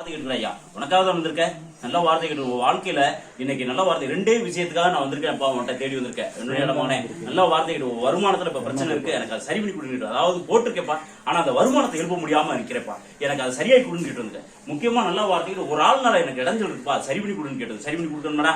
வார்த்தை கேட்டுக்கிற ஐயா. உனக்காக தான் நல்ல வார்த்தை கேட்டு உன் வாழ்க்கையில இன்னைக்கு நல்ல வார்த்தை ரெண்டே விஷயத்துக்காக நான் வந்திருக்கேன். அப்பா உன்கிட்ட தேடி வந்திருக்கேன். என்னுடைய இடமானே நல்ல வார்த்தை கேட்டு உன் வருமானத்துல இப்ப பிரச்சனை இருக்கு. எனக்கு அதை சரி பண்ணி கொடுங்க அதாவது போட்டிருக்கேப்பா ஆனா அந்த வருமானத்தை எழுப்ப முடியாம இருக்கிறேப்பா எனக்கு அதை சரியாய் கொடுன்னு வந்திருக்கேன். முக்கியமா நல்ல வார்த்தை ஒரு ஆள்னால எனக்கு இடைஞ்சல் இருக்குப்பா. சரி பண்ணி கொடுன்னு கேட்டது. சரி பண்ணி கொடுக்கணும்டா.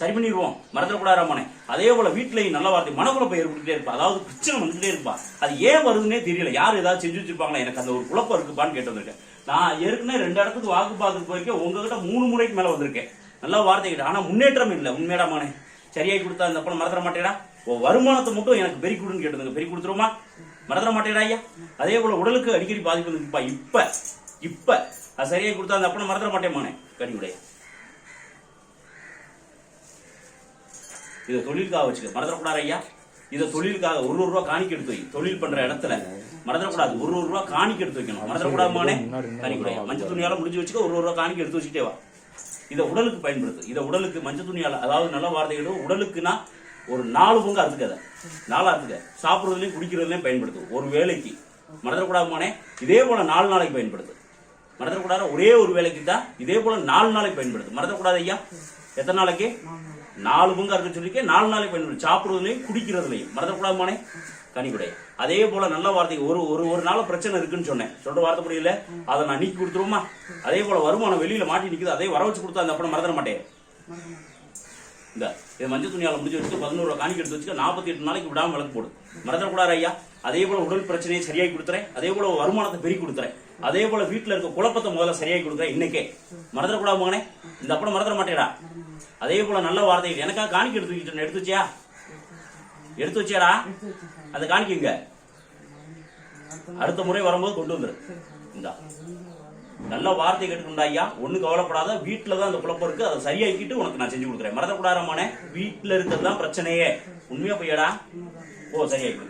சரி பண்ணிடுவோம். மறந்துடக்கூடாது ரமணே அதே போல வீட்லயும் நல்ல வார்த்தை மனக்குழப்பம் ஏற்பட்டுட்டே இருப்பா. அதாவது பிரச்சனை வந்துட்டே இருப்பா. அது ஏன் வருதுன்னே தெரியல. யார் ஏதாவது செஞ்சு வச்சிருப்பாங்களா? எனக்கு அந்த ஒரு குழப்பம் இருக்குப்பான்னு கேட்டு வந்திருக்கேன். நான் ஏற்கனவே ரெண்டு இடத்துக்கு வாக்கு பார்த்துட்டு போயிருக்கேன். உங்ககிட்ட மூணு முறைக்கு மேல வந்திருக்கேன். நல்லா வார்த்தை கிட்ட ஆனா முன்னேற்றம் இல்லை. உண்மையடா மகனே சரியாய் கொடுத்தா அந்த பணம் மறந்துட மாட்டேடா. உன் வருமானத்தை மட்டும் எனக்கு பெரிய கொடுன்னு கேட்டதுங்க பெரிய கொடுத்துருமா மறந்துட மாட்டேடா ஐயா. அதே போல உடலுக்கு அடிக்கடி பாதிப்பு வந்துருப்பா இப்ப இப்ப. அது சரியாகி கொடுத்தா அந்த பணம் மறந்துட மாட்டேன் மகனே கடிவுடைய இதை தொழிலுக்காக வச்சுக்க. மறந்துடக்கூடாது ஐயா. இதை தொழிலுக்காக ஒரு ஒரு ரூபா காணிக்க எடுத்து வை. தொழில் பண்ற இடத்துல. மறந்துடக்கூடாது. ஒரு ஒரு ரூபா காணிக்க எடுத்து வைக்கணும். மறந்துடக்கூடாது மானே. காணிக்கூடாது மஞ்சள் துணியால முடிஞ்சு வச்சுக்க ஒரு ஒரு ரூபா காணிக்க எடுத்து வச்சுட்டே வா. இதை உடலுக்கு பயன்படுத்து. இதை உடலுக்கு மஞ்சள் துணியால் அதாவது நல்ல வார்த்தைகளும் உடலுக்குன்னா ஒரு நாலு பங்கு அறுத்துக்காத. நாலு அறுத்துக்க. சாப்பிட்றதுலையும் குடிக்கிறதுலையும் பயன்படுத்து. ஒரு வேலைக்கு. மறந்துடக்கூடாதுமானே இதே போல நாலு நாளைக்கு பயன்படுத்து. மறந்துடக்கூடாத ஒரே ஒரு வேலைக்கு தான் இதே போல நாலு நாளைக்கு பயன்படுத்து. மறந்துடக்கூடாது ஐயா. எத்தனை நாளைக்கு? நாலு பங்கு அறுக்க சொல்லிக்க நாலு நாளைக்கு பயன்படுத்து சாப்பிடுறதுலையும் குடிக்கிறதுலையும். மறந்துடக்கூடாது மானே. கனிக்குடை அதே போல நல்ல வார்த்தைக்கு ஒரு ஒரு ஒரு நாள் பிரச்சனை இருக்குன்னு சொன்னேன். சொல்ற வார்த்தை முடியல அதை நான் நீக்கி கொடுத்துருவோமா? அதே போல வருமானம் வெளியில மாட்டி நிக்குது. அதே வர வச்சு கொடுத்தா அந்த பணம் மறந்துட மாட்டேன். இந்த இது மஞ்சள் துணியால முடிஞ்சு வச்சு பதினோரு ரூபா எடுத்து வச்சுக்க நாற்பத்தி எட்டு நாளைக்கு விடாம விளக்கு போடு. மறந்துடக்கூடாது ஐயா. அதே போல உடல் பிரச்சனையை சரியாகி கொடுத்துறேன். அதே போல வருமானத்தை பெருக்கி கொடுத்துறேன். அதே போல வீட்டுல இருக்க குழப்பத்தை முதல்ல சரியாகி கொடுக்குறேன். இன்னைக்கே. மறந்துடக்கூடாது மகனே இந்த அப்படம் மறந்துட மாட்டேடா. அதே போல நல்ல வார்த்தைகள் எனக்கா காணிக்க எடுத்து எடுத்து வச்சியா? எடுத்து வச்சியாடா? அதை காணிக்கங்க. அடுத்த முறை வரும்போது கொண்டு வந்துரு. இந்தா. நல்ல வார்த்தை கேட்டுக்கொண்டா ஐயா ஒண்ணு கவலைப்படாத. வீட்டுல தான் அந்த குழப்பம் இருக்கு. அதை சரியாக்கிட்டு உனக்கு நான் செஞ்சு கொடுக்குறேன். மறந்துடக்கூடாதமானே வீட்டுல இருக்கிறது தான் பிரச்சனையே. உண்மையா பையடா ஓ சரியாக்கி